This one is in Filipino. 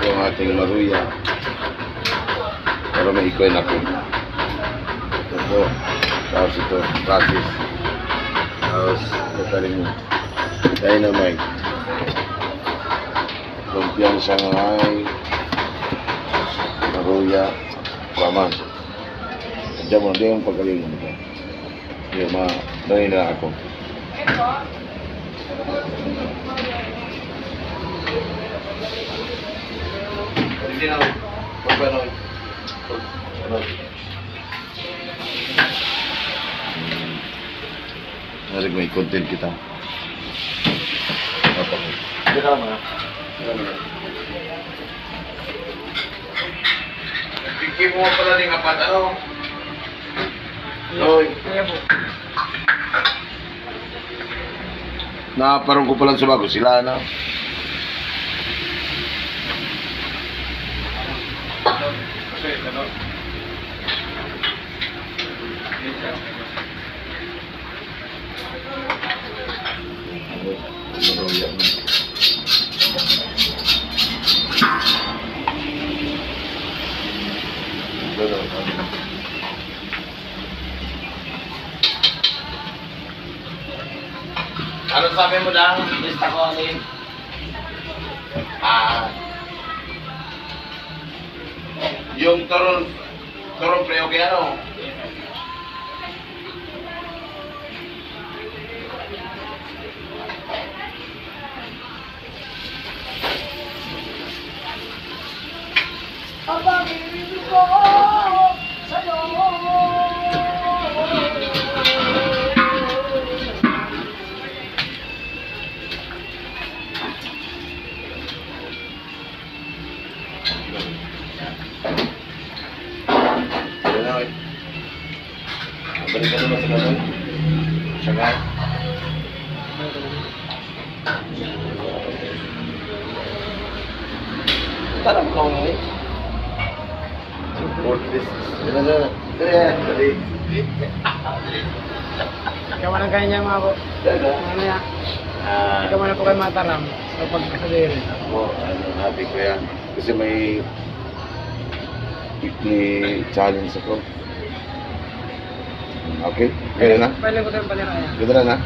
Ito ang ating maruya. Para maikoy na ko. Ito po. Tapos ito, practice. Tapos, ito yung dynamite. Kumpiyansa nga ay maruya. Raman. Diyan mo, diyan ang pagalingan ko. Yung mga, dahil na ako. Hindi na, pagpanood. Pagpanood. Narig may content kita. Hindi ka mga. Tingin mo pala ng apat, ano? Loy. Naparang ko pala sa bago sila na. Ano sabi mo lang? Lista ko alin? Ah. Yung toron toron preo kaya ano? Yan Balik ka naman sa ganun. Siya nga. Tanong ko ngayon. Support this. Yan na, na. Na, dali. Ikaw ang kanya mga po. Yan na. Ano yan? Ah, Ikaw man po kayo mataram. So pagkasadiri. Ako, ano, happy ko yan. Kasi may weekly challenge ako. Okay? Kaya na? Pwede ko tayong paliraya. Ganda na na?